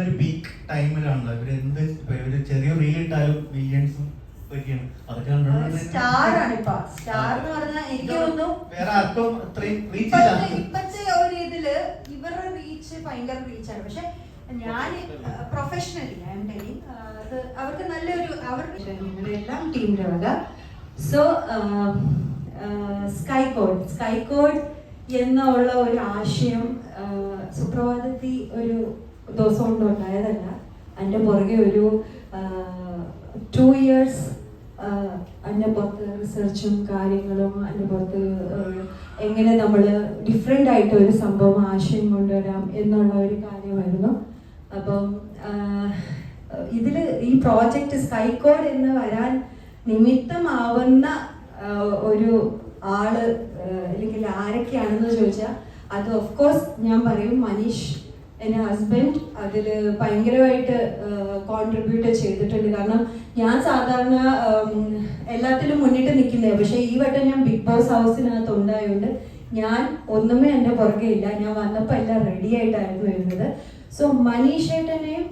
ഒരു പീക്ക് ടൈമിലാണല്ലോ ഇവർ എന്ത് ഇവർ ചെറിയ റീൽ ഇട്ടാലും മില്യൺസും സ്റ്റാർ ആണ് ഇപ്പൊ. സ്റ്റാർ എന്ന് പറഞ്ഞാൽ എനിക്ക് തോന്നുന്നു വേറെ ആർക്കും അത്രയും റീച്ച് ഇപ്പോഴത്തെ ഇല്ല. ഇപ്പോഴത്തെ ഒരു ഇതിൽ ഇവരുടെ റീച്ച് ഭയങ്കര റീച്ചാണ് പക്ഷെ ഞാൻ പ്രൊഫഷണലി അത് അവർക്ക് നല്ലൊരു അവർക്ക് എല്ലാം ടീമിന്റെ വക. So sky code sky code എന്നുള്ള ഒരു ആശയം സുപ്രഭാതത്തി സുപ്രഭാതത്തിൽ ഒരു ദിവസം കൊണ്ട് ഉണ്ടായതല്ല അതിന്റെ പുറകെ ഒരു ടു ഇയേഴ്സ് അതിന്റെ പുറത്ത് റിസർച്ചും കാര്യങ്ങളും അതിന്റെ പുറത്ത് എങ്ങനെ നമ്മൾ ഡിഫറെന്റ് ആയിട്ട് ഒരു സംഭവം ആശയം കൊണ്ടുവരാം എന്നുള്ള ഒരു കാര്യമായിരുന്നു. അപ്പം ഇതിൽ ഈ പ്രോജക്റ്റ് സ്കൈക്കോഡ് എന്ന് വരാൻ നിമിത്തമാവുന്ന ഒരു ആൾ അല്ലെങ്കിൽ ആരൊക്കെയാണെന്ന് ചോദിച്ചാൽ അത് ഓഫ് കോഴ്സ് ഞാൻ പറയും മനീഷ് എന്റെ ഹസ്ബൻഡ് അതിൽ ഭയങ്കരമായിട്ട് കോൺട്രിബ്യൂട്ട് ചെയ്തിട്ടുണ്ട്. കാരണം ഞാൻ സാധാരണ എല്ലാത്തിലും മുന്നിട്ട് നിൽക്കുന്നത്. പക്ഷേ ഈ വട്ടം ഞാൻ ബിഗ് ബോസ് ഹൗസിനകത്ത് ഉണ്ടായതുകൊണ്ട് ഞാൻ ഒന്നുമേ എന്റെ പുറകെ ഇല്ല. ഞാൻ വന്നപ്പോൾ എല്ലാം റെഡി ആയിട്ടായിരുന്നു വരുന്നത് സോ മനീഷേട്ടനെയും